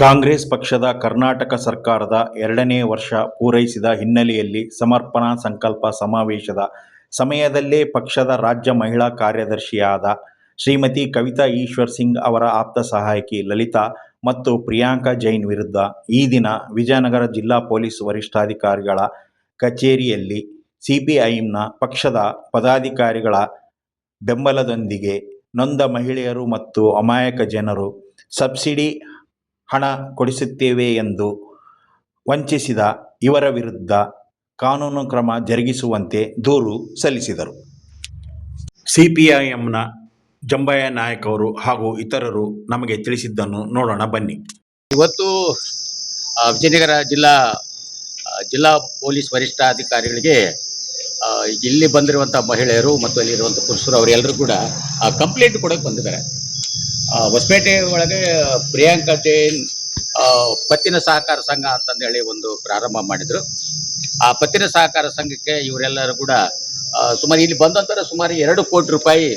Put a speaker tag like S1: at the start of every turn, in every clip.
S1: ಕಾಂಗ್ರೆಸ್ ಪಕ್ಷದ ಕರ್ನಾಟಕ ಸರ್ಕಾರದ ಎರಡನೇ ವರ್ಷ ಪೂರೈಸಿದ ಹಿನ್ನೆಲೆಯಲ್ಲಿ ಸಮರ್ಪಣಾ ಸಂಕಲ್ಪ ಸಮಾವೇಶದ ಸಮಯದಲ್ಲೇ ಪಕ್ಷದ ರಾಜ್ಯ ಮಹಿಳಾ ಕಾರ್ಯದರ್ಶಿಯಾದ ಶ್ರೀಮತಿ ಕವಿತಾ ಈಶ್ವರ್ ಸಿಂಗ್ ಅವರ ಆಪ್ತ ಸಹಾಯಕಿ ಲಲಿತಾ ಮತ್ತು ಪ್ರಿಯಾಂಕಾ ಜೈನ್ ವಿರುದ್ಧ ಈ ದಿನ ವಿಜಯನಗರ ಜಿಲ್ಲಾ ಪೊಲೀಸ್ ವರಿಷ್ಠಾಧಿಕಾರಿಗಳ ಕಚೇರಿಯಲ್ಲಿ ಸಿಪಿಐಎಂನ ಪಕ್ಷದ ಪದಾಧಿಕಾರಿಗಳ ಬೆಂಬಲದೊಂದಿಗೆ ನೊಂದ ಮಹಿಳೆಯರು ಮತ್ತು ಅಮಾಯಕ ಜನರು ಸಬ್ಸಿಡಿ ಹಣ ಕೊಡಿಸುತ್ತೇವೆ ಎಂದು ವಂಚಿಸಿದ ಇವರ ವಿರುದ್ಧ ಕಾನೂನು ಕ್ರಮ ಜರುಗಿಸುವಂತೆ ದೂರು ಸಲ್ಲಿಸಿದರು. ಸಿಪಿಐಎಂನ ಜಂಬಯ್ಯ ನಾಯಕ್ ಅವರು ಹಾಗೂ ಇತರರು ನಮಗೆ ತಿಳಿಸಿದ್ದನ್ನು ನೋಡೋಣ, ಬನ್ನಿ.
S2: ಇವತ್ತು ವಿಜಯನಗರ ಜಿಲ್ಲಾ ಜಿಲ್ಲಾ ಪೊಲೀಸ್ ವರಿಷ್ಠಾಧಿಕಾರಿಗಳಿಗೆ ಇಲ್ಲಿ ಬಂದಿರುವಂಥ ಮಹಿಳೆಯರು ಮತ್ತು ಅಲ್ಲಿರುವಂಥ ಪುರುಷರು, ಅವರೆಲ್ಲರೂ ಕೂಡ ಕಂಪ್ಲೇಂಟ್ ಕೊಡೋಕೆ ಬಂದಿದ್ದಾರೆ. ಹೊಸಪೇಟೆ ಒಳಗೆ ಪ್ರಿಯಾಂಕಾ ಜೈನ್ ಪತ್ತಿನ ಸಹಕಾರ ಸಂಘ ಅಂತಂದೇಳಿ ಒಂದು ಪ್ರಾರಂಭ ಮಾಡಿದರು. ಆ ಪತ್ತಿನ ಸಹಕಾರ ಸಂಘಕ್ಕೆ ಇವರೆಲ್ಲರೂ ಕೂಡ ಸುಮಾರು ಇಲ್ಲಿ ಬಂದಂತರ ಸುಮಾರು ಎರಡು ಕೋಟಿ ರೂಪಾಯಿ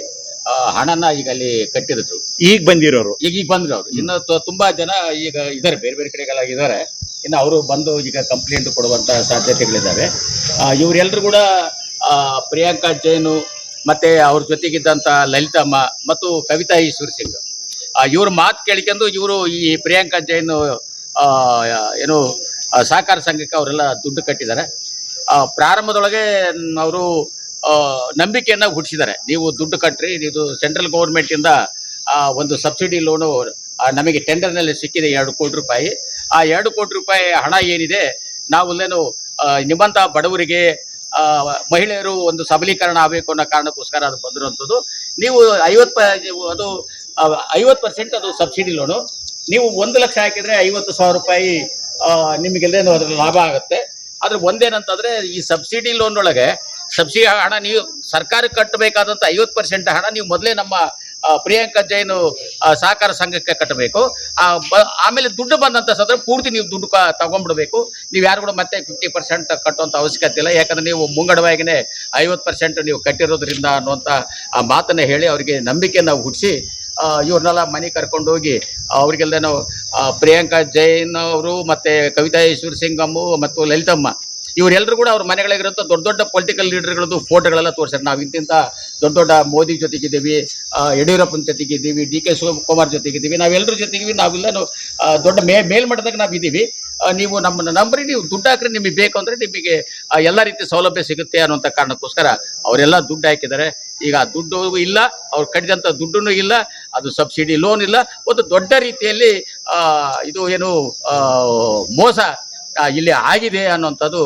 S2: ಹಣನ ಈಗ ಅಲ್ಲಿ ಕಟ್ಟಿದ್ರು.
S1: ಈಗ ಬಂದಿರೋರು?
S2: ಈಗ ಈಗ ಬಂದ್ರು ಅವರು ಇನ್ನು ತುಂಬಾ ಜನ ಈಗ ಇದಾರೆ ಬೇರೆ ಬೇರೆ ಕಡೆಗೆಲ್ಲ ಇದ್ದಾರೆ ಇನ್ನು ಅವರು ಬಂದು ಈಗ ಕಂಪ್ಲೇಂಟ್ ಕೊಡುವಂತ ಸಾಧ್ಯತೆಗಳಿದ್ದಾವೆ. ಇವರೆಲ್ಲರೂ ಕೂಡ ಪ್ರಿಯಾಂಕಾ ಜೈನು ಮತ್ತೆ ಅವ್ರ ಜೊತೆಗಿದ್ದಂಥ ಲಲಿತಮ್ಮ ಮತ್ತು ಕವಿತಾ ಈಶ್ವರ್ ಸಿಂಗ್. ಇವ್ರ ಮಾತು ಕೇಳಿಕೊಂಡು ಇವರು ಈ ಪ್ರಿಯಾಂಕಾ ಜೈನ್ ಏನು ಸಹಕಾರ ಸಂಘಕ್ಕೆ ಅವರೆಲ್ಲ ದುಡ್ಡು ಕಟ್ಟಿದ್ದಾರೆ. ಪ್ರಾರಂಭದೊಳಗೆ ಅವರು ನಂಬಿಕೆಯನ್ನು ಹುಟ್ಟಿಸಿದ್ದಾರೆ. ನೀವು ದುಡ್ಡು ಕಟ್ಟ್ರಿ ಇದು ಸೆಂಟ್ರಲ್ ಗೌರ್ಮೆಂಟಿಂದ ಒಂದು ಸಬ್ಸಿಡಿ ಲೋನು ನಮಗೆ ಟೆಂಡರ್ನಲ್ಲಿ ಸಿಕ್ಕಿದೆ ಎರಡು ಕೋಟಿ ರೂಪಾಯಿ. ಆ ಎರಡು ಕೋಟಿ ರೂಪಾಯಿ ಹಣ ಏನಿದೆ ನಾವು ನಿಮ್ಮಂಥ ಬಡವರಿಗೆ ಮಹಿಳೆಯರು ಒಂದು ಸಬಲೀಕರಣ ಆಗಬೇಕು ಅನ್ನೋ ಕಾರಣಕ್ಕೋಸ್ಕರ ಅದು ಬಂದಿರುವಂಥದ್ದು. ನೀವು ಐವತ್ತು ಅದು ಐವತ್ತು ಪರ್ಸೆಂಟ್ ಅದು ಸಬ್ಸಿಡಿ ಲೋನು ನೀವು ಒಂದು ಲಕ್ಷ ಹಾಕಿದ್ರೆ ಐವತ್ತು ಸಾವಿರ ರೂಪಾಯಿ ನಿಮಗೆಲ್ಲೇನು ಅದ್ರ ಲಾಭ ಆಗುತ್ತೆ. ಆದ್ರೆ ಒಂದೇನಂತಂದ್ರೆ ಈ ಸಬ್ಸಿಡಿ ಲೋನ್ ಒಳಗೆ ಸಬ್ಸಿಡಿ ಹಣ ನೀವು ಸರ್ಕಾರಕ್ಕೆ ಕಟ್ಟಬೇಕಾದಂತ ಐವತ್ತು ಪರ್ಸೆಂಟ್ ಹಣ ನೀವು ಮೊದಲೇ ನಮ್ಮ ಪ್ರಿಯಾಂಕಾ ಜೈನ್ ಸಹಕಾರ ಸಂಘಕ್ಕೆ ಕಟ್ಟಬೇಕು. ಆಮೇಲೆ ದುಡ್ಡು ಬಂದಂಥ ಸಂದರ್ಭ ಪೂರ್ತಿ ನೀವು ದುಡ್ಡು ತಗೊಂಡ್ಬಿಡ್ಬೇಕು. ನೀವು ಯಾರು ಕೂಡ ಮತ್ತೆ ಫಿಫ್ಟಿ ಪರ್ಸೆಂಟ್ ಕಟ್ಟುವಂಥ ಅವಶ್ಯಕತೆ ಇಲ್ಲ ಯಾಕಂದ್ರೆ ನೀವು ಮುಂಗಡವಾಗಿಯೇ ಐವತ್ತು ಪರ್ಸೆಂಟ್ ನೀವು ಕಟ್ಟಿರೋದ್ರಿಂದ ಅನ್ನುವಂಥ ಮಾತನ್ನ ಹೇಳಿ ಅವರಿಗೆ ನಂಬಿಕೆಯನ್ನು ಹುಟ್ಟಿಸಿ ಇವ್ರನ್ನೆಲ್ಲ ಮನೆ ಕರ್ಕೊಂಡೋಗಿ ಅವರಿಗೆಲ್ಲ ನಾವು ಪ್ರಿಯಾಂಕಾ ಜೈನ್ ಅವರು ಮತ್ತೆ ಕವಿತಾ ಈಶ್ವರ್ ಸಿಂಗಮ್ಮು ಮತ್ತು ಲಲಿತಮ್ಮ ಇವರೆಲ್ಲರೂ ಕೂಡ ಅವ್ರ ಮನೆಗಳಿಗಿರುವಂಥ ದೊಡ್ಡ ದೊಡ್ಡ ಪೊಲಿಟಿಕಲ್ ಲೀಡರ್ಗಳದ್ದು ಫೋಟೋಗಳೆಲ್ಲ ತೋರಿಸ್ತಾರೆ ನಾವು ಇಂತಿಂತ ದೊಡ್ಡ ದೊಡ್ಡ ಮೋದಿ ಜೊತೆಗಿದ್ದೀವಿ ಯಡಿಯೂರಪ್ಪನ ಜೊತೆಗಿದ್ದೀವಿ ಡಿ ಕೆ ಶಿವಕುಮಾರ್ ಜೊತೆಗಿದ್ದೀವಿ ನಾವೆಲ್ಲರ ಜೊತೆಗಿದ್ದೀವಿ ನಾವೆಲ್ಲ ನಾವು, ಆ, ದೊಡ್ಡ ಮೇ ಮೇಲ್ಮಟ್ಟದಾಗ ನಾವು ಇದ್ದೀವಿ ನೀವು ನಮ್ಮನ್ನು ನಂಬರಿ ನೀವು ದುಡ್ಡು ಹಾಕ್ರಿ ನಿಮಗೆ ಬೇಕು ಅಂದರೆ ನಿಮಗೆ ಎಲ್ಲ ರೀತಿ ಸೌಲಭ್ಯ ಸಿಗುತ್ತೆ ಅನ್ನೋಂಥ ಕಾರಣಕ್ಕೋಸ್ಕರ ಅವರೆಲ್ಲ ದುಡ್ಡು ಹಾಕಿದ್ದಾರೆ. ಈಗ ದುಡ್ಡು ಇಲ್ಲ ಅವ್ರು ಕಟ್ಟಿದಂಥ ದುಡ್ಡು ಇಲ್ಲ ಅದು ಸಬ್ಸಿಡಿ ಲೋನ್ ಇಲ್ಲ. ಒಂದು ದೊಡ್ಡ ರೀತಿಯಲ್ಲಿ ಇದು ಏನು ಮೋಸ ಇಲ್ಲಿ ಆಗಿದೆ ಅನ್ನುವಂಥದ್ದು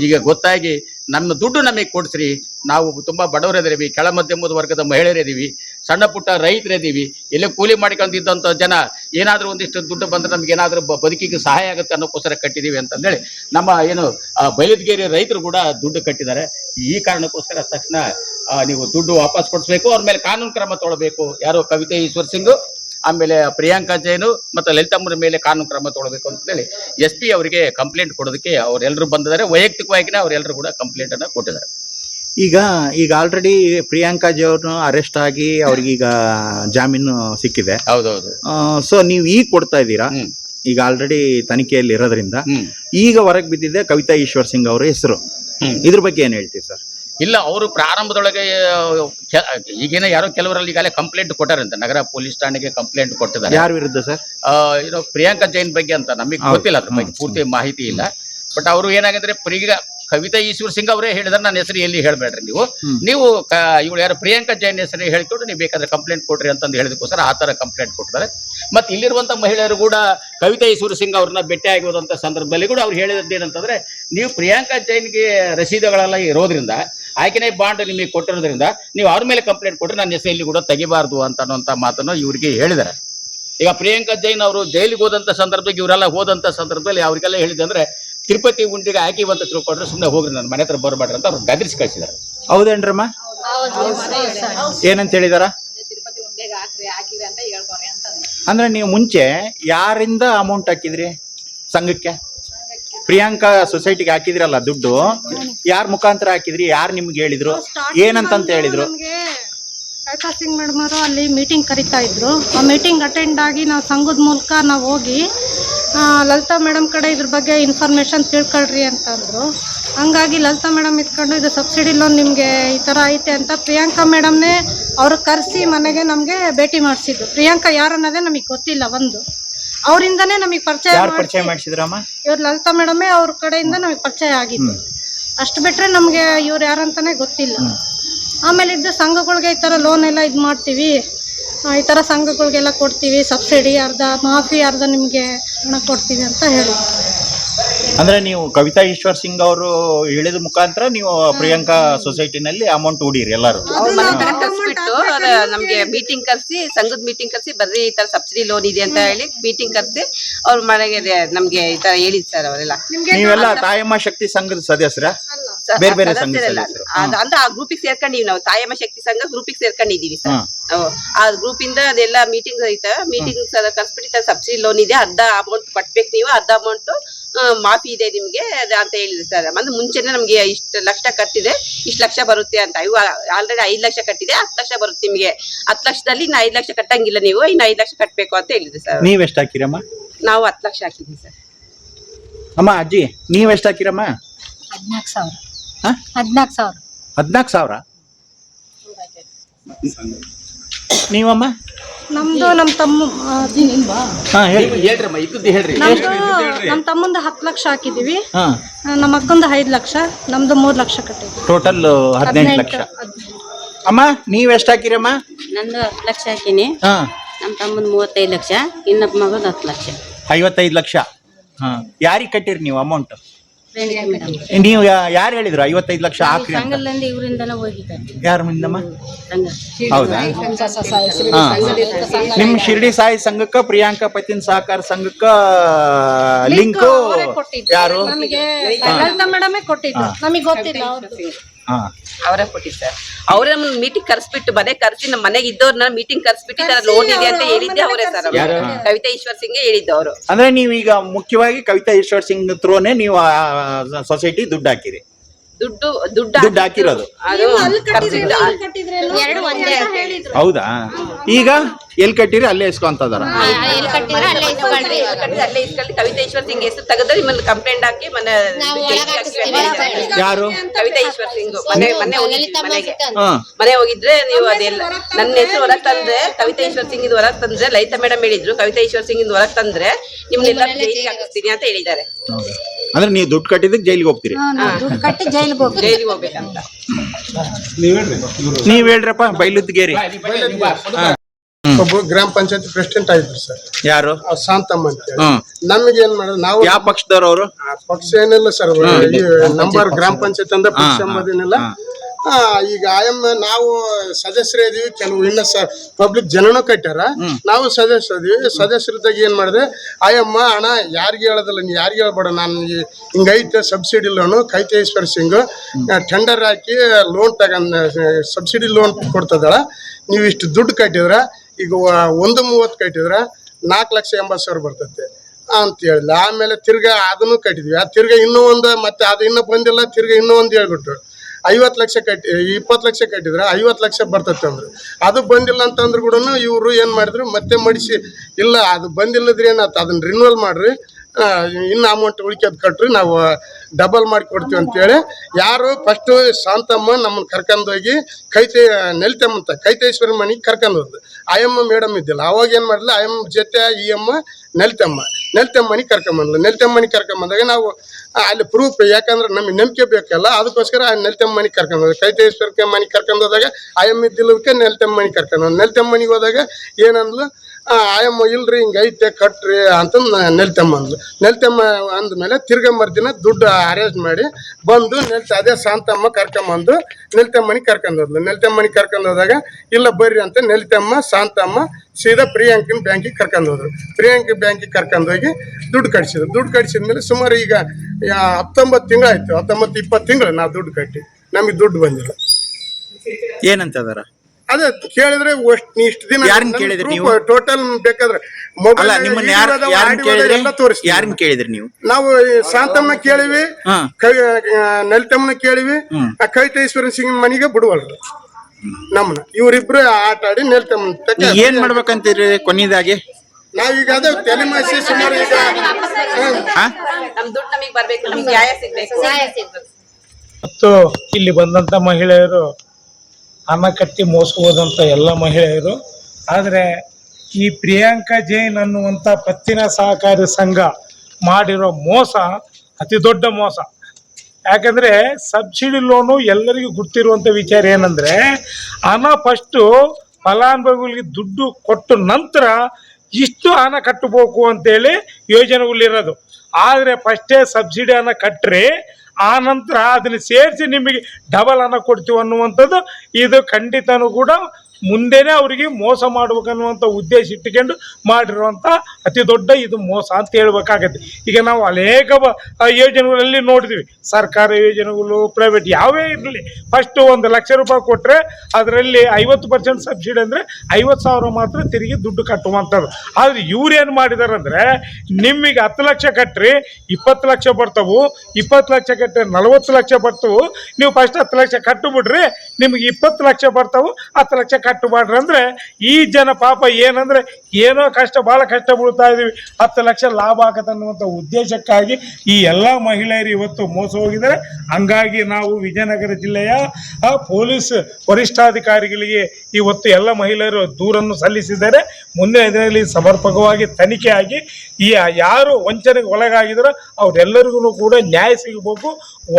S2: ಈಗ ಗೊತ್ತಾಗಿ ನಮ್ಮ ದುಡ್ಡು ನಮಗೆ ಕೊಡಿಸ್ರಿ. ನಾವು ತುಂಬ ಬಡವರಿದ್ದೀವಿ, ಕೆಳ ಮಧ್ಯಮದ ವರ್ಗದ ಮಹಿಳೆಯರಿದ್ದೀವಿ, ಸಣ್ಣ ಪುಟ್ಟ ರೈತರಿದ್ದೀವಿ. ಎಲ್ಲೇ ಕೂಲಿ ಮಾಡ್ಕೊಂಡಿದ್ದಂಥ ಜನ ಏನಾದರೂ ಒಂದಿಷ್ಟು ದುಡ್ಡು ಬಂದ್ರೆ ನಮ್ಗೆ ಏನಾದರೂ ಬದುಕಿಗೆ ಸಹಾಯ ಆಗುತ್ತೆ ಅನ್ನೋಕ್ಕೋಸ್ಕರ ಕಟ್ಟಿದ್ದೀವಿ ಅಂತಂದೇಳಿ ನಮ್ಮ ಏನು ಬೈಲದಗೇರಿ ರೈತರು ಕೂಡ ದುಡ್ಡು ಕಟ್ಟಿದ್ದಾರೆ. ಈ ಕಾರಣಕ್ಕೋಸ್ಕರ ತಕ್ಷಣ ನೀವು ದುಡ್ಡು ವಾಪಸ್ ಕೊಡಿಸ್ಬೇಕು, ಅವ್ರ ಮೇಲೆ ಕಾನೂನು ಕ್ರಮ ತೊಗೊಳ್ಬೇಕು. ಯಾರು ಕವಿತೆ ಈಶ್ವರ್ ಸಿಂಗು ಆಮೇಲೆ ಪ್ರಿಯಾಂಕಾ ಜೈನು ಮತ್ತು ಲಲಿತಮ್ಮರ ಮೇಲೆ ಕಾನೂನು ಕ್ರಮ ತೊಗೊಳ್ಬೇಕು ಅಂತೇಳಿ ಎಸ್ ಪಿ ಅವರಿಗೆ ಕಂಪ್ಲೇಂಟ್ ಕೊಡೋದಕ್ಕೆ ಅವರೆಲ್ಲರೂ ಬಂದಿದ್ದಾರೆ. ವೈಯಕ್ತಿಕವಾಗಿನೇ ಅವರೆಲ್ಲರೂ ಕೂಡ ಕಂಪ್ಲೇಂಟನ್ನು ಕೊಟ್ಟಿದ್ದಾರೆ.
S1: ಈಗ ಈಗ ಆಲ್ರೆಡಿ ಪ್ರಿಯಾಂಕಾಜಿ ಅವ್ರನ್ನ ಅರೆಸ್ಟ್ ಆಗಿ ಅವ್ರಿಗೀಗ ಜಾಮೀನು ಸಿಕ್ಕಿದೆ.
S2: ಹೌದೌದು.
S1: ಸೊ ನೀವು ಈಗ ಕೊಡ್ತಾ ಇದ್ದೀರಾ? ಈಗ ಆಲ್ರೆಡಿ ತನಿಖೆಯಲ್ಲಿ ಇರೋದ್ರಿಂದ ಈಗ ಹೊರಗೆ ಬಿದ್ದಿದೆ ಕವಿತಾ ಈಶ್ವರ್ ಸಿಂಗ್ ಅವರ ಹೆಸರು. ಇದ್ರ ಬಗ್ಗೆ ಏನು ಹೇಳ್ತೀವಿ ಸರ್?
S2: ಇಲ್ಲ ಅವರು ಪ್ರಾರಂಭದೊಳಗೆ ಈಗೇನ ಯಾರೋ ಕೆಲವರಲ್ಲಿ ಈಗಾಗಲೇ ಕಂಪ್ಲೇಂಟ್ ಕೊಟ್ಟಾರಂತೆ ನಗರ ಪೊಲೀಸ್ ಠಾಣೆಗೆ ಕಂಪ್ಲೇಂಟ್ ಕೊಟ್ಟಿದ್ದಾರೆ.
S1: ಯಾರ ವಿರುದ್ಧ ಸರ್?
S2: ಇದು ಪ್ರಿಯಾಂಕಾ ಜೈನ್ ಬಗ್ಗೆ ಅಂತ ನಮಗೆ ಗೊತ್ತಿಲ್ಲ ಅದ್ರ ಬಗ್ಗೆ ಪೂರ್ತಿ ಮಾಹಿತಿ ಇಲ್ಲ. ಬಟ್ ಅವರು ಏನಾಗಿದ್ರೆ ಪ್ರಿಯ ಕವಿತಾ ಈಶ್ವರ್ ಸಿಂಗ್ ಅವರೇ ಹೇಳಿದ್ರೆ ನನ್ನ ಹೆಸರು ಎಲ್ಲಿ ಹೇಳಬೇಡ್ರಿ ನೀವು. ನೀವು ಇವಳು ಯಾರು ಪ್ರಿಯಾಂಕಾ ಜೈನ್ ಹೆಸರು ಹೇಳ್ಕೊಂಡು ನೀವು ಬೇಕಾದ್ರೆ ಕಂಪ್ಲೇಂಟ್ ಕೊಡ್ರಿ ಅಂತಂದು ಹೇಳಿದಕ್ಕೋಸ್ಕರ ಆ ಥರ ಕಂಪ್ಲೇಂಟ್ ಕೊಟ್ಟಿದ್ದಾರೆ. ಮತ್ತು ಇಲ್ಲಿರುವಂಥ ಮಹಿಳೆಯರು ಕೂಡ ಕವಿತಾ ಈಶ್ವರ್ ಸಿಂಗ್ ಅವ್ರನ್ನ ಭೇಟಿಯಾಗಿರುವಂಥ ಸಂದರ್ಭದಲ್ಲಿ ಕೂಡ ಅವ್ರು ಹೇಳಿದ್ದೇನಂತಂದರೆ ನೀವು ಪ್ರಿಯಾಂಕಾ ಜೈನ್ಗೆ ರಸೀದುಗಳೆಲ್ಲ ಇರೋದ್ರಿಂದ ಆಕೆನೇ ಬಾಂಡ್ ನಿಮಗೆ ಕೊಟ್ಟಿರೋದ್ರಿಂದ ನೀವು ಅವ್ರ ಮೇಲೆ ಕಂಪ್ಲೇಂಟ್ ಕೊಟ್ಟರೆ ನನ್ನ ಹೆಸರಲ್ಲಿ ಕೂಡ ತೆಗಿಬಾರ್ದು ಅಂತ ಅನ್ನೋಂಥ ಮಾತನ್ನು ಇವರಿಗೆ ಹೇಳಿದ್ದಾರೆ. ಈಗ ಪ್ರಿಯಾಂಕಾ ಜೈನ್ ಅವರು ಜೈಲಿಗೆ ಹೋದಂಥ ಸಂದರ್ಭದಲ್ಲಿ, ಇವರೆಲ್ಲ ಹೋದಂಥ ಸಂದರ್ಭದಲ್ಲಿ ಅವರಿಗೆಲ್ಲ ಹೇಳಿದೆ ಅಂದ್ರೆ ತಿರುಪತಿ ಉಂಡಿಗೆ ಹಾಕಿವಂತ ತಿಳ್ಕೊಂಡ್ರೆ ಸುಮ್ಮನೆ ಹೋಗ್ರಿ, ನನ್ನ ಮನೆ ಹತ್ರ ಬರಬೇಡ್ರಿ ಅಂತ ಅವ್ರು ಗದರಿಸಿ ಕಳಿಸಿದ್ದಾರೆ.
S1: ಹೌದೇನ್ರಮ್ಮ? ಏನಂತ ಹೇಳಿದಾರ? ಅಂದ್ರೆ ನೀವು ಮುಂಚೆ ಯಾರಿಂದ ಅಮೌಂಟ್ ಹಾಕಿದ್ರಿ ಸಂಘಕ್ಕೆ? ಪ್ರಿಯಾಂಕಾ ಸೊಸೈಟಿಗೆ ಹಾಕಿದ್ರಲ್ಲ ದುಡ್ಡು ಯಾರ ಮುಖಾಂತರ ಹಾಕಿದ್ರಿ? ಯಾರು ನಿಮ್ಗೆ ಹೇಳಿದ್ರು? ಏನಂತಂತ ಹೇಳಿದ್ರು?
S3: ಸಿಂಗ್ ಮೇಡಮ್ ಅವರು ಅಲ್ಲಿ ಮೀಟಿಂಗ್ ಕರಿತಾ ಇದ್ರು. ಆ ಮೀಟಿಂಗ್ ಅಟೆಂಡ್ ಆಗಿ ನಾವು ಸಂಘದ ಮೂಲಕ ನಾವು ಹೋಗಿ ಲಲಿತಾ ಮೇಡಮ್ ಕಡೆ ಇದ್ರ ಬಗ್ಗೆ ಇನ್ಫಾರ್ಮೇಷನ್ ತಿಳ್ಕೊಳ್ರಿ ಅಂತಂದ್ರು. ಹಂಗಾಗಿ ಲಲಿತಾ ಮೇಡಮ್ ಇದ್ಕೊಂಡು ಇದು ಸಬ್ಸಿಡಿ ಲೋನ್ ನಿಮಗೆ ಈ ಥರ ಐತೆ ಅಂತ ಪ್ರಿಯಾಂಕಾ ಮೇಡಮ್ನೇ ಅವ್ರು ಕರೆಸಿ ಮನೆಗೆ ನಮಗೆ ಭೇಟಿ ಮಾಡಿಸಿದ್ರು. ಪ್ರಿಯಾಂಕಾ ಯಾರು ಅನ್ನೋದೇ ನಮಗೆ ಗೊತ್ತಿಲ್ಲ ಒಂದು. ಅವರಿಂದನೇ ನಮಗೆ ಪರಿಚಯ
S1: ಯಾರು ಪರಿಚಯ
S3: ಮಾಡ್ಸಿ-
S1: ಮಾಡಿಸಿದ್ರಮ್ಮ?
S3: ಇವ್ರು ಲಲಿತಾ ಮೇಡಮೇ ಅವ್ರ ಕಡೆಯಿಂದ ನಮಗೆ ಪರಿಚಯ ಆಗಿತ್ತು ಅಷ್ಟು ಬಿಟ್ಟರೆ ನಮಗೆ ಇವ್ರು ಯಾರಂತಾನೆ ಗೊತ್ತಿಲ್ಲ. ಆಮೇಲೆ ಇದ್ದು ಸಂಘಗಳಿಗೆ ಈ ಥರ ಲೋನ್ ಎಲ್ಲ ಇದು ಮಾಡ್ತೀವಿ. ಈ ಥರ ಸಂಘಗಳಿಗೆಲ್ಲ ಕೊಡ್ತೀವಿ ಸಬ್ಸಿಡಿ ಅರ್ಧ ಮಾಫಿ ಅರ್ಧ ನಿಮಗೆ ಹಣ ಕೊಡ್ತೀವಿ ಅಂತ ಹೇಳಿ.
S1: ಅಂದ್ರೆ ನೀವು ಕವಿತಾ ಈಶ್ವರ್ ಸಿಂಗ್ ಅವರು ಹೇಳಿದ ಮುಖಾಂತರ ನೀವು ಪ್ರಿಯಾಂಕಾ ಸೊಸೈಟಿನಲ್ಲಿ ಅಮೌಂಟ್ ಹೂಡಿರಿ ಎಲ್ಲರೂ.
S4: ಕರ್ಸ್ಬಿಟ್ಟು ನಮ್ಗೆ ಮೀಟಿಂಗ್ ಕರೆಸಿ ಸಂಘದ ಮೀಟಿಂಗ್ ಕರೆಸಿ ಬರ್ರಿ ಈ ತರ ಸಬ್ಸಿಡಿ ಲೋನ್ ಇದೆ ಅಂತ ಹೇಳಿ ಮೀಟಿಂಗ್ ಕರೆಸಿ ಅವ್ರ ಮನೆಗೆ ನಮ್ಗೆ ಈ ತರ ಹೇಳಿದ್ ಸರ್ ಅವರೆಲ್ಲ.
S1: ನೀವೆಲ್ಲ ತಾಯಮ್ಮ ಶಕ್ತಿ ಸಂಘದ ಸದಸ್ಯರ? ಬೇರೆ ಬೇರೆ ಸಂಘ ಸದಸ್ಯರು.
S4: ಅದ್- ಅಂದ್ರೆ ಆ ಗ್ರೂಪಿಗೆ ಸೇರ್ಕೊಂಡಿವಿ ನಾವು. ತಾಯಮ್ಮ ಶಕ್ತಿ ಸಂಘ ಗ್ರೂಪ್ ಸೇರ್ಕೊಂಡಿದೀವಿ ಸರ್ ಆ ಗ್ರೂಪ್ ಇಂದ ಅದೆಲ್ಲ ಮೀಟಿಂಗ್ ಐತೆ. ಮೀಟಿಂಗ್ ಕರ್ಸ್ಬಿಟ್ಟು ಸಬ್ಸಿಡಿ ಲೋನ್ ಇದೆ. ಅರ್ಧ ಅಮೌಂಟ್ ಕಟ್ಬೇಕು ನೀವು. ಅರ್ಧ ಅಮೌಂಟ್ ಮಾಫಿ ಇದೆ ನಿಮಗೆ ಅದ ಅಂತ ಹೇಳಿದ್ರು ಸರ್ ಅಂದ್ರೆ ಮುಂಚೆನೆ ನಮಗೆ ಇಷ್ಟು ಲಕ್ಷ ಕಟ್ಟಿದೆ ಇಷ್ಟು ಲಕ್ಷ ಬರುತ್ತೆ ಅಂತ. ಇವು ಆಲ್ರೆಡಿ ಐದು ಲಕ್ಷ ಕಟ್ಟಿದೆ ಹತ್ತು ಲಕ್ಷ ಬರುತ್ತೆ ನಿಮಗೆ. ಹತ್ತು ಲಕ್ಷದಲ್ಲಿ ಇನ್ನು ಐದು ಲಕ್ಷ ಕಟ್ಟಂಗಿಲ್ಲ ನೀವು ಇನ್ನು ಐದು ಲಕ್ಷ ಕಟ್ಟಬೇಕು ಅಂತ ಹೇಳಿದ್ರು ಸರ್
S1: ನೀವ್ ಎಷ್ಟು ಹಾಕಿರಮ್ಮ?
S4: ನಾವು ಹತ್ತು ಲಕ್ಷ ಹಾಕಿದ್ವಿ ಸರ್
S1: ಅಮ್ಮ ಅಜ್ಜಿ ನೀವ್ ಎಷ್ಟು ಹಾಕಿರಮ್ಮ?
S5: ಹದಿನಾಲ್ಕು ಸಾವಿರ.
S1: ಹಾ?
S5: ಹದಿನಾಲ್ಕು ಸಾವಿರ.
S1: ಹದಿನಾಲ್ಕು ಸಾವಿರ? ನೀವಮ್ಮ?
S3: ನಮ್ಮದು ನಮ್ಮ ತಮ್ಮ
S1: ಹಾ ಹೇಳಿ.
S2: ಹೇಳ್ರಮ್ಮ ಇದ್ದದ್ದು ಹೇಳ್ರಿ.
S3: ನಮ್ದು ನಮ್ಮ ತಮ್ಮಂದು ಹತ್ತು ಲಕ್ಷ ಹಾಕಿದೀವಿ
S1: ಹಾ.
S3: ನಮ್ಮ ಅಕ್ಕಂದು ಐದು ಲಕ್ಷ ನಮ್ದು ಮೂರು ಲಕ್ಷ ಕಟ್ಟಿದ್ವಿ
S1: ಟೋಟಲ್ ಹದಿನೆಂಟು ಲಕ್ಷ. ಅಮ್ಮ ನೀವ್ ಎಷ್ಟ್ ಹಾಕಿರಮ್ಮ?
S6: ನಂದು ಹತ್ತು ಲಕ್ಷ ಹಾಕಿನಿ.
S1: ಹಾ.
S6: ನಮ್ಮ ತಮ್ಮಂದು ಮೂವತ್ತೈದು ಲಕ್ಷ ಇನ್ನೊಬ್ಬ ಮಗದ ಹತ್ತು ಲಕ್ಷ.
S1: ಐವತ್ತೈದು ಲಕ್ಷ. ಹಾ. ಯಾರಿಗೆ ಕಟ್ಟಿರಿ ನೀವು ಅಮೌಂಟ್
S6: ಮೇಡಮ್
S1: ನೀವು ಯಾರು ಹೇಳಿದ್ರು ಐವತ್ತೈದು ಲಕ್ಷ ಹಾಕಿ
S6: ಸಂಘದಿಂದ ಇವರಿಂದನೇ ಹೋಗಿದ್ದಾರೆ
S1: ಯಾರ ಮುಂದಮ್ಮ?
S6: ಸಂಘ.
S1: ಹೌದಾ? ಹಾ. ನಿಮ್ ಶಿರ್ಡಿ ಸಾಯಿ ಸಂಘಕ್ಕ ಪ್ರಿಯಾಂಕಾ ಪತಿನ್ ಸಹಕಾರ ಸಂಘಕ್ಕ ಲಿಂಕ್ ಯಾರು?
S3: ನಮಗೆ ಮೇಡಮೇ ಕೊಟ್ಟಿದ್ದು. ನಮಗೆ ಗೊತ್ತಿಲ್ಲ ಅವ್ರದ್ದು
S4: ಅವರೇ ಕೊಟ್ಟಿದ್ದಾರೆ ಸರ್. ಅವರೇ ನಮ್ಮ ಮೀಟಿಂಗ್ ಕರೆಸ್ಬಿಟ್ಟು ಮನೆ ಕರೆಸಿ ನಮ್ಮ ಮನೆಗೆ ಇದ್ದವ್ರನ್ನ ಮೀಟಿಂಗ್ ಕರೆಸ್ಬಿಟ್ಟು ಈ ತರ ಲೋನ್ ಇದೆ ಅಂತ ಹೇಳಿದ್ದೆ ಅವರೇ ಸರ್ ಅವ್ರು. ಕವಿತಾ ಈಶ್ವರ್ ಸಿಂಗ್ ಹೇಳಿದ್ದು ಅವರು.
S1: ಅಂದ್ರೆ ಈಗ ಮುಖ್ಯವಾಗಿ ಕವಿತಾ ಈಶ್ವರ್ ಸಿಂಗ್ ತ್ರೋನೆ ನೀವು ಸೊಸೈಟಿ ದುಡ್ಡು ಹಾಕಿರಿ.
S4: ದುಡ್ಡು ದುಡ್ಡು
S1: ದುಡ್ಡು ಹಾಕಿರೋದು.
S4: ಅದು ಕರ್ಸಿದ್ದು.
S6: ಎರಡು ಒಂದೇ
S1: ಹೌದಾ? ಈಗ? ಎಲ್ಲಿ ಕಟ್ಟಿರಿ ಅಲ್ಲೇ ಇಸ್ಕೊಂತದಾರ
S6: ಎಲ್ಲಿ ಕಟ್ಟಿದ್ರೆ ಅಲ್ಲೇ ಇಸ್ಕೊಳ್ರಿ
S4: ಅಲ್ಲೇ ಇಸ್ಕೊಂಡು ಕವಿತಾ ಈಶ್ವರ್ ಸಿಂಗ್ ಹೆಸರು ತೆಗೆದ್ರೆ ನಿಮ್ಮ ಕಂಪ್ಲೇಂಟ್ ಹಾಕಿ ಮನೆ
S1: ಯಾರು?
S4: ಕವಿತಾ ಈಶ್ವರ್ ಸಿಂಗ್. ಮನೆ ಮನೆ ಹೋಗಿದ್ವಿ ಮನೆಗೆ.
S1: ಹಾ.
S4: ಮನೆ ಹೋಗಿದ್ರೆ ನೀವು ಅದೆಲ್ಲ ನನ್ನ ಹೆಸರು ಹೊರಗ್ ತಂದ್ರೆ ಕವಿತಾ ಈಶ್ವರ್ ಸಿಂಗ್ ಇದು ಹೊರಗ್ ತಂದ್ರೆ ಲಲಿತಾ ಮೇಡಮ್ ಹೇಳಿದ್ರು ಕವಿತಾ ಈಶ್ವರ್ ಸಿಂಗ್ ಇದು ಹೊರಗ್ ತಂದ್ರೆ ನಿಮ್ನೆಲ್ಲ ಜೈಲಿಗೆ ಹಾಕಿಸ್ತೀನಿ ಅಂತ ಹೇಳಿದ್ದಾರೆ.
S1: ಹೌದಾ. ಅಂದ್ರೆ ನೀವು ದುಡ್ಡು ಕಟ್ಟಿದ್ದಕ್ಕೆ ಜೈಲಿಗೆ ಹೋಗ್ತೀರಿ.
S5: ದುಡ್ಡು ಕಟ್ಟಿ ಜೈಲಿಗೆ ಹೋಗಿ
S4: ಜೈಲಿಗೆ ಹೋಗ್ಬೇಕಂತ.
S1: ನೀವ್ ಹೇಳ್ರಪ್ಪ ಬೈಲುದ್ಗೇರಿ
S7: ಒಬ್ಬ ಗ್ರಾಮ ಪಂಚಾಯತ್ ಪ್ರೆಸಿಡೆಂಟ್ ಆಗಿದ್ರು ಸರ್.
S1: ಯಾರು?
S7: ಅವ್ರು ಶಾಂತಮ್ಮ ಅಂತ ಹೇಳಿ.
S1: ಹ್ಮ್.
S7: ನಮಗೆ ಏನ್ ಮಾಡೋದು ನಾವು
S1: ಯಾವ ಪಕ್ಷದವ್ರು ಅವರು?
S7: ಆ ಪಕ್ಷ ಏನಿಲ್ಲ ಸರ್ ನಂಬರ್ ಗ್ರಾಮ ಪಂಚಾಯತ್ ಅಂದ್ರೆ ಪಕ್ಷ ಎಂಬುದೇನಿಲ್ಲ ಆ, ಈಗ ಆಯಮ್ಮ ನಾವು ಸದಸ್ಯರೇ ಇದೀವಿ ಕೆಲವು ಇನ್ನ ಸ ಪಬ್ಲಿಕ್ ಜನನೂ ಕಟ್ಟಾರ ನಾವು ಸದಸ್ಯರು ಇದೀವಿ ಸದಸ್ಯರದಾಗ ಏನ್ ಮಾಡಿದೆ ಆಯಮ್ಮ ಹಣ ಯಾರಿಗೆ ಹೇಳೋದಿಲ್ಲ ನೀ ಯಾರಿಗೆ ಹೇಳ್ಬೇಡ ನಾನು ಈ- ಹಿಂಗೈತೆ ಸಬ್ಸಿಡಿ ಲೋನು ಕೈತೇಶ್ವರ ಸಿಂಗ್. ಟೆಂಡರ್ ಹಾಕಿ ಲೋನ್ ತಗೊಂಡ್ ಸಬ್ಸಿಡಿ ಲೋನ್ ಕೊಡ್ತದಳ ನೀವು ಇಷ್ಟು ದುಡ್ಡು ಕಟ್ಟಿದ್ರ ಈಗ ಒಂದು ಮೂವತ್ತು ಕಟ್ಟಿದ್ರೆ ನಾಲ್ಕು ಲಕ್ಷ ಎಂಬತ್ತು ಸಾವಿರ ಬರ್ತೈತೆ ಅಂತ ಹೇಳಿದ್ಲು. ಆಮೇಲೆ ತಿರ್ಗಾ ಅದನ್ನು ಕಟ್ಟಿದ್ವಿ. ಆ ತಿರ್ಗಾ ಇನ್ನೂ ಒಂದು ಮತ್ತೆ ಅದು ಇನ್ನೂ ಬಂದಿಲ್ಲ, ತಿರ್ಗಾ ಇನ್ನೂ ಒಂದು ಹೇಳ್ಬಿಟ್ರು. ಐವತ್ತು ಲಕ್ಷ ಕಟ್ಟಿ, ಇಪ್ಪತ್ತು ಲಕ್ಷ ಕಟ್ಟಿದ್ರೆ ಐವತ್ತು ಲಕ್ಷ ಬರ್ತೈತೆ ಅಂದರು. ಅದು ಬಂದಿಲ್ಲ ಅಂತಂದ್ರು ಕೂಡ ಇವರು ಏನು ಮಾಡಿದ್ರು, ಮತ್ತೆ ಮಡಿಸಿ, ಇಲ್ಲ ಅದು ಬಂದಿಲ್ಲದ್ರೆ ಏನಾಯ್ತು? ಅದನ್ನ ರಿನ್ಯೂವಲ್ ಮಾಡ್ರಿ. ಇನ್ನು ಅಮೌಂಟ್ ಉಳಿಕೆದ್ ಕಟ್ರಿ ನಾವು ಡಬಲ್ ಮಾಡಿ ಕೊಡ್ತೀವಿ ಅಂತೇಳಿ ಯಾರು ಫಸ್ಟು ಶಾಂತಮ್ಮ ನಮ್ಮನ್ನು ಕರ್ಕೊಂಡೋಗಿ ಕೈತೆ ನೆಲ್ತಮ್ಮಂತ ಕೈತೇಶ್ವರಿ ಮನೆಗೆ ಕರ್ಕೊಂಡು ಐ ಆಯಮ್ಮ ಮೇಡಮ್ ಇದ್ದಿಲ್ಲ. ಅವಾಗ ಏನು ಐ ಆಯಮ್ಮ ಜೊತೆ ಈ ಅಮ್ಮ ನೆಲ್ತಮ್ಮ ನೆಲ್ತಮ್ಮ ಮನೆಗೆ ಕರ್ಕೊಂಬಂದ್ಲು ನೆಲ್ತಮ್ಮ ಮನೆಗೆ ಕರ್ಕೊಂಬಂದಾಗ ನಾವು ಅಲ್ಲಿ ಪ್ರೂಫ್ ಯಾಕಂದ್ರೆ ನಮಗೆ ನಂಬಿಕೆ ಬೇಕಲ್ಲ, ಅದಕ್ಕೋಸ್ಕರ ನೆಲ್ತಮ್ಮ ಮನೆಗೆ ಕರ್ಕೊಂಡು ಹೋದ್ವಿ ಕೈತೇಶ್ವರ ಮನೆಗೆ ಕರ್ಕೊಂಡು ಹೋದಾಗ ಆಯಮ್ಮ ಇದ್ದಿಲ್ಲದಕ್ಕೆ ನೆಲ್ತಮ್ಮ ಮನೆಗೆ ಕರ್ಕೊಂಡು ನೆಲ್ತಮ್ಮ ಮನೆಗೆ ಹೋದಾಗ ಏನಂದ್ಲು ಆಯಮ್ಮ ಇಲ್ರಿ ಹಿಂಗೆ ಐತೆ ಕಟ್ರಿ ಅಂತಂದು ನೆಲ್ತಮ್ಮ ಅಂದ್ಲು. ನೆಲ್ತಮ್ಮ ಅಂದಮೇಲೆ ತಿರ್ಗಾ ಮರ್ದಿನ ದುಡ್ಡು ಅರೇಂಜ್ ಮಾಡಿ ಬಂದು ನೆಲ್ತ, ಅದೇ ಶಾಂತಮ್ಮ ಕರ್ಕೊಂಬಂದು ನೆಲ್ತಮ್ಮನಿಗೆ ಕರ್ಕೊಂಡೋದ್ಲು ನೆಲ್ತಮ್ಮನಿಗೆ ಕರ್ಕೊಂಡೋದಾಗ ಇಲ್ಲ ಬರ್ರಿ ಅಂತ ನೆಲ್ತಮ್ಮ, ಶಾಂತಮ್ಮ, ಸೀದಾ ಪ್ರಿಯಾಂಕಿನ ಬ್ಯಾಂಕಿಗೆ ಕರ್ಕೊಂಡೋದ್ರು ಪ್ರಿಯಾಂಕಿ ಬ್ಯಾಂಕಿಗೆ ಕರ್ಕೊಂಡೋಗಿ ದುಡ್ಡು ಕಟ್ಸಿದ್ರು. ದುಡ್ಡು ಕಟ್ಸಿದ್ಮೇಲೆ ಸುಮಾರು ಈಗ ಹತ್ತೊಂಬತ್ತು ತಿಂಗಳಾಯ್ತು. ಹತ್ತೊಂಬತ್ತು ಇಪ್ಪತ್ತು ತಿಂಗಳು ನಾವು ದುಡ್ಡು ಕಟ್ಟಿ. ನಮಗೆ ದುಡ್ಡು ಬಂದಿಲ್ಲ.
S1: ಏನಂತ
S7: ಅದೇ ಕೇಳಿದ್ರೆ ಅಷ್ಟ್ ಇಷ್ಟು ದಿನ
S1: ಯಾರನ್ನ ಕೇಳಿದ್ರಿ ನೀವು?
S7: ಟೋಟಲ್ ಬೇಕಾದ್ರೆ
S1: ಅಲ್ಲ
S7: ಮೊಬೈಲ್
S1: ನಿಮ್ಮನ್ನ ಯಾರು ಯಾರನ್ನ ಕೇಳಿದ್ರಿ? ಯಾರನ್ನ ಕೇಳಿದ್ರಿ ನೀವು?
S7: ನಾವು ಈ ಶಾಂತಮ್ಮ ಕೇಳಿವಿ
S1: ಹಾ.
S7: ಕೈ ನೆಲ್ತಮ್ಮನ ಕೇಳಿವಿ ಆ ಕವಿತೇಶ್ವರ ಸಿಂಗ್ ಮನೆಗೆ ಬಿಡುವಲ್ರು ನಮ್ಮನ್ನ ಇವರಿಬ್ರು ಆಟ ಆಡಿ ನೆಲ್ತಮ್ಮನ
S1: ಈಗ ಏನ್ ಮಾಡ್ಬೇಕಂತೀರಿ ಕೊನೆಯದಾಗಿ
S7: ನಾವೀಗ ಅದೇ ತಲೆಮಾಸಿ ಸುಮಾರು ಈಗ
S1: ಹತ್ತು
S4: ನಮ್ ದುಡ್ಡು ನಮಗೆ ಬರ್ಬೇಕು ನಮಗೆ ನ್ಯಾಯ ಸಿಗ್ಬೇಕು.
S6: ನ್ಯಾಯ ಸಿಗ್ಬೇಕು
S8: ಮತ್ತು ಇಲ್ಲಿ ಬಂದಂತ ಮಹಿಳೆಯರು ಹಣ ಕಟ್ಟಿ ಮೋಸ ಎಲ್ಲ ಮಹಿಳೆಯರು. ಆದರೆ ಈ ಪ್ರಿಯಾಂಕಾ ಜೈನ್ ಅನ್ನುವಂಥ ಪತ್ತಿನ ಸಹಕಾರಿ ಸಂಘ ಮಾಡಿರೋ ಮೋಸ ಅತಿ ದೊಡ್ಡ ಮೋಸ. ಯಾಕಂದರೆ ಸಬ್ಸಿಡಿ ಲೋನು ಎಲ್ಲರಿಗೂ ಗೊತ್ತಿರುವಂಥ ವಿಚಾರ ಏನಂದರೆ, ಹಣ ಫಸ್ಟು ಫಲಾನುಭವಿಗಳಿಗೆ ದುಡ್ಡು ಕೊಟ್ಟ ನಂತರ ಇಷ್ಟು ಹಣ ಕಟ್ಟಬೇಕು ಅಂತೇಳಿ ಯೋಜನೆಗಳಿರೋದು. ಆದರೆ ಫಸ್ಟೇ ಸಬ್ಸಿಡಿ ಅನ್ನ ಕಟ್ಟರೆ, ಆ ನಂತರ ಅದನ್ನು ಸೇರಿಸಿ ನಿಮಗೆ ಡಬಲ್ ಅನ್ನ ಕೊಡ್ತೀವಿ ಅನ್ನುವಂಥದ್ದು, ಇದು ಖಂಡಿತನೂ ಕೂಡ ಮುಂದೆನೇ ಅವರಿಗೆ ಮೋಸ ಮಾಡ್ಬೇಕನ್ನುವಂಥ ಉದ್ದೇಶ ಇಟ್ಟುಕೊಂಡು ಮಾಡಿರುವಂಥ ಅತಿ ದೊಡ್ಡ ಇದು ಮೋಸ ಅಂತ ಹೇಳ್ಬೇಕಾಗತ್ತೆ. ಈಗ ನಾವು ಅನೇಕ ಯೋಜನೆಗಳಲ್ಲಿ ನೋಡಿದ್ವಿ. ಸರ್ಕಾರ ಯೋಜನೆಗಳು ಪ್ರೈವೇಟ್ ಯಾವೇ ಇರಲಿ. ಫಸ್ಟ್ ಒಂದು ಲಕ್ಷ ರೂಪಾಯಿ ಕೊಟ್ಟರೆ ಅದರಲ್ಲಿ ಐವತ್ತು ಪರ್ಸೆಂಟ್ ಸಬ್ಸಿಡಿ ಅಂದರೆ ಐವತ್ತು ಸಾವಿರ ಮಾತ್ರ ತಿರುಗಿ ದುಡ್ಡು ಕಟ್ಟುವಂಥದ್ದು. ಆದರೆ ಇವ್ರು ಏನು ಮಾಡಿದ್ದಾರೆ ಅಂದರೆ ನಿಮಗೆ ಹತ್ತು ಲಕ್ಷ ಕಟ್ಟ್ರಿ ಇಪ್ಪತ್ತು ಲಕ್ಷ ಬರ್ತವು, ಇಪ್ಪತ್ತು ಲಕ್ಷ ಕಟ್ಟರೆ ನಲವತ್ತು ಲಕ್ಷ ಬರ್ತವು. ನೀವು ಫಸ್ಟ್ ಹತ್ತು ಲಕ್ಷ ಕಟ್ಟುಬಿಡ್ರಿ ನಿಮ್ಗೆ ಇಪ್ಪತ್ತು ಲಕ್ಷ ಬರ್ತವು, ಹತ್ತು ಲಕ್ಷ ಕಟ್ಟು ಮಾಡ್ರಿ ಅಂದ್ರೆ ಈ ಜನ ಪಾಪ ಏನಂದ್ರೆ ಏನೋ ಕಷ್ಟ ಭಾಳ ಕಷ್ಟ ಬೀಳ್ತಾ ಇದೀವಿ. ಹತ್ತು ಲಕ್ಷ ಲಾಭ ಆಗತ್ತೆ ಅನ್ನುವಂಥ ಉದ್ದೇಶಕ್ಕಾಗಿ ಈ ಎಲ್ಲ ಮಹಿಳೆಯರು ಇವತ್ತು ಮೋಸ ಹೋಗಿದ್ದಾರೆ. ಹಂಗಾಗಿ ನಾವು ವಿಜಯನಗರ ಜಿಲ್ಲೆಯ ಪೊಲೀಸ್ ವರಿಷ್ಠಾಧಿಕಾರಿಗಳಿಗೆ ಇವತ್ತು ಎಲ್ಲ ಮಹಿಳೆಯರು ದೂರನ್ನು ಸಲ್ಲಿಸಿದ್ದಾರೆ. ಮುಂದಿನ ದಿನಗಳಲ್ಲಿ ಸಮರ್ಪಕವಾಗಿ ತನಿಖೆಯಾಗಿ ಈ ಯಾರು ವಂಚನೆಗೆ ಒಳಗಾಗಿದ್ರೋ ಅವರೆಲ್ಲರಿಗೂ ಕೂಡ ನ್ಯಾಯ ಸಿಗಬೇಕು.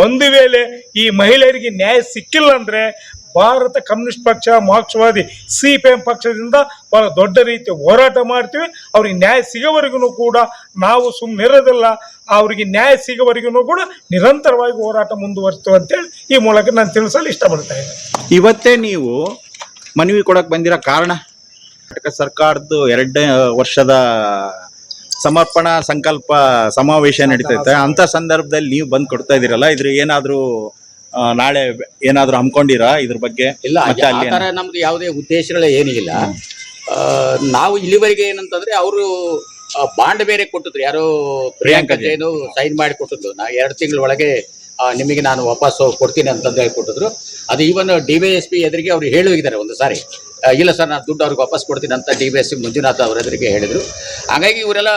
S8: ಒಂದು ವೇಳೆ ಈ ಮಹಿಳೆಯರಿಗೆ ನ್ಯಾಯ ಸಿಕ್ಕಿಲ್ಲ ಅಂದರೆ ಭಾರತ ಕಮ್ಯುನಿಸ್ಟ್ ಪಕ್ಷ ಮಾರ್ಕ್ಸ್ವಾದಿ ಸಿ ಪಿ ಎಂ ಪಕ್ಷದಿಂದ ಬಹಳ ದೊಡ್ಡ ರೀತಿ ಹೋರಾಟ ಮಾಡ್ತೀವಿ. ಅವ್ರಿಗೆ ನ್ಯಾಯ ಸಿಗೋವರೆಗೂ ಕೂಡ ನಾವು ಸುಮ್ಮನೆ ಇರೋದಿಲ್ಲ. ಅವರಿಗೆ ನ್ಯಾಯ ಸಿಗೋವರೆಗೂ ಕೂಡ ನಿರಂತರವಾಗಿ ಹೋರಾಟ ಮುಂದುವರಿಸ್ತೇವೆ ಅಂತೇಳಿ ಈ ಮೂಲಕ ನಾನು ತಿಳಿಸಲು ಇಷ್ಟಪಡ್ತಾ ಇದ್ದೇನೆ.
S1: ಇವತ್ತೇ ನೀವು ಮನವಿ ಕೊಡಕ್ಕೆ ಬಂದಿರೋ ಕಾರಣ? ಕರ್ನಾಟಕ ಸರ್ಕಾರದ್ದು ಎರಡನೇ ವರ್ಷದ ಸಮರ್ಪಣಾ ಸಂಕಲ್ಪ ಸಮಾವೇಶ ನಡೀತೈತೆ. ಅಂತ ಸಂದರ್ಭದಲ್ಲಿ ನೀವು ಬಂದು ಕೊಡ್ತಾ ಇದ್ದೀರಲ್ಲ ಇದ್ರ ಏನಾದ್ರೂ ನಾಳೆ ಏನಾದರೂ ಹಮ್ಮಿಕೊಂಡಿರಾ ಇದ್ರ ಬಗ್ಗೆ?
S2: ಇಲ್ಲ
S1: ಮತ್ತೆ
S2: ಆ
S1: ಅಲ್ಲಿ
S2: ತರ ನಮ್ದು ಯಾವುದೇ ಉದ್ದೇಶಗಳೇ ಏನಿಲ್ಲ ಆ, ನಾವು ಇಲ್ಲಿವರೆಗೆ ಏನಂತಂದ್ರೆ ಅವರು ಬಾಂಡ್ ಬೇರೆ ಕೊಟ್ಟಿದ್ರು. ಯಾರು ಪ್ರಿಯಾಂಕಾ ಜೈನು ಸೈನ್ ಮಾಡಿ ಕೊಟ್ಟಿದ್ರು. ನಾ ಎರಡು ತಿಂಗಳ ಒಳಗೆ ಆ, ನಿಮಗೆ ನಾನು ವಾಪಸ್ ಕೊಡ್ತೀನಿ ಅಂತಂದು ಹೇಳಿ ಕೊಟ್ಟಿದ್ರು. ಅದು even D Y S P ಎದುರಿಗೆ ಅವ್ರು ಹೇಳೋಗಿದ್ದಾರೆ ಒಂದು ಸಾರಿ. ಆ, ಇಲ್ಲ ಸರ್ ನಾನು ದುಡ್ಡು ಅವ್ರಿಗೆ ವಾಪಸ್ ಕೊಡ್ತೀನಿ ಅಂತ D Y S P Manjunath ಅವ್ರ ಎದುರಿಗೆ ಹೇಳಿದ್ರು. ಹಾಗಾಗಿ ಇವರೆಲ್ಲ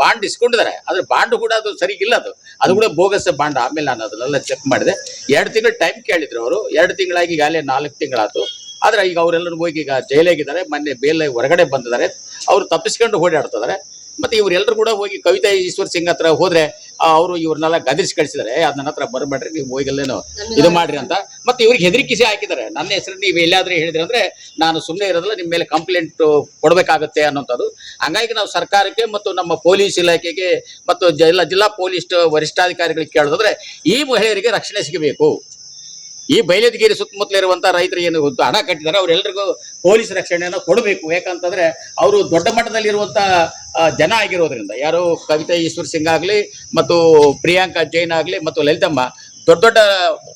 S2: ಬಾಂಡ್ ಇಸ್ಕೊಂಡಿದ್ದಾರೆ. ಆದ್ರೆ ಬಾಂಡ್ ಕೂಡ ಅದು ಸರಿಗಿಲ್ಲ ಅದು. ಅದು ಕೂಡ ಬೋಗಸ್ ಬಾಂಡ್. ಆಮೇಲೆ ನಾನು ಅದನ್ನೆಲ್ಲ ಚೆಕ್ ಮಾಡಿದೆ. ಎರಡು ತಿಂಗಳು ಟೈಮ್ ಕೇಳಿದ್ರು ಅವರು. ಎರಡು ತಿಂಗಳಾಗಿ ಈಗಾಗಲೇ ನಾಲ್ಕು ತಿಂಗಳಾಯ್ತು ಆದ್ರೆ ಈಗ ಅವರೆಲ್ಲರೂ ಹೋಗಿ ಈಗ ಜೈಲಾಗಿದ್ದಾರೆ ಮೊನ್ನೆ ಬೇಲ್ ಹೊರಗಡೆ ಬಂದಿದ್ದಾರೆ. ಅವ್ರು ತಪ್ಪಿಸ್ಕೊಂಡು ಓಡಾಡ್ತಿದ್ದಾರೆ ಮತ್ತೆ ಇವರೆಲ್ಲರೂ ಕೂಡ ಹೋಗಿ ಕವಿತಾ ಈಶ್ವರ್ ಸಿಂಗ್ ಹತ್ರ ಹೋದ್ರೆ ಅವರು ಇವ್ರನ್ನೆಲ್ಲ ಗದರಿಸಿ ಕಳಿಸಿದ್ದಾರೆ ಅದನ್ನ ಹತ್ರ ಬರಬೇಡ್ರಿ ನೀವು ಹೋಗಿಲ್ಲೇನೋ ಇದು ಮಾಡ್ರಿ ಅಂತ. ಮತ್ತೆ ಇವ್ರಿಗೆ ಹೆದರಿಕಿಸಿ ಹಾಕಿದ್ದಾರೆ. ನನ್ನ ಹೆಸರು ನೀವು ಎಲ್ಲಾದ್ರೂ ಹೇಳಿದ್ರೆ ಅಂದ್ರೆ ನಾನು ಸುಮ್ಮನೆ ಇರೋದಿಲ್ಲ ನಿಮ್ಮ ಮೇಲೆ ಕಂಪ್ಲೇಂಟ್ ಕೊಡಬೇಕಾಗತ್ತೆ ಅನ್ನೋಂಥದ್ದು. ಹಂಗಾಗಿ ನಾವು ಸರ್ಕಾರಕ್ಕೆ ಮತ್ತು ನಮ್ಮ ಪೊಲೀಸ್ ಇಲಾಖೆಗೆ ಮತ್ತು ಜಿಲ್ಲಾ ಜಿಲ್ಲಾ ಪೊಲೀಸ್ ವರಿಷ್ಠಾಧಿಕಾರಿಗಳಿಗೆ ಕೇಳೋದಾದ್ರೆ ಈ ಮಹಿಳೆಯರಿಗೆ ರಕ್ಷಣೆ ಸಿಗಬೇಕು. ಈ ಬೈಯದ್ಗಿರಿ ಸುತ್ತಮುತ್ತಲ ಇರುವಂತ ರೈತರು ಏನು ಹಣ ಕಟ್ಟಿದ್ದಾರೆ ಅವರೆಲ್ಲರಿಗೂ ಪೊಲೀಸ್ ರಕ್ಷಣೆಯನ್ನು ಕೊಡಬೇಕು. ಯಾಕಂತಂದ್ರೆ ಅವರು ದೊಡ್ಡ ಮಟ್ಟದಲ್ಲಿ ಇರುವಂತ ಜನ ಆಗಿರೋದ್ರಿಂದ. ಯಾರು ಕವಿತಾ ಈಶ್ವರ್ ಸಿಂಗ್ ಆಗಲಿ ಮತ್ತು ಪ್ರಿಯಾಂಕಾ ಜೈನ್ ಆಗಲಿ ಮತ್ತು ಲಲಿತಮ್ಮ, ದೊಡ್ಡ ದೊಡ್ಡ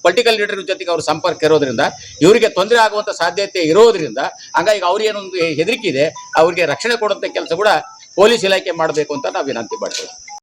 S2: ಪೊಲಿಟಿಕಲ್ ಲೀಡರ್ ಜೊತೆಗೆ ಅವ್ರ ಸಂಪರ್ಕ ಇರೋದ್ರಿಂದ, ಇವರಿಗೆ ತೊಂದರೆ ಆಗುವಂತ ಸಾಧ್ಯತೆ ಇರೋದ್ರಿಂದ, ಹಂಗಾಗಿ ಅವ್ರಿಗೇನೊಂದು ಹೆದರಿಕೆ ಇದೆ, ಅವ್ರಿಗೆ ರಕ್ಷಣೆ ಕೊಡುವಂತ ಕೆಲಸ ಕೂಡ ಪೊಲೀಸ್ ಇಲಾಖೆ ಮಾಡಬೇಕು ಅಂತ ನಾವು ವಿನಂತಿ ಮಾಡ್ತೇವೆ.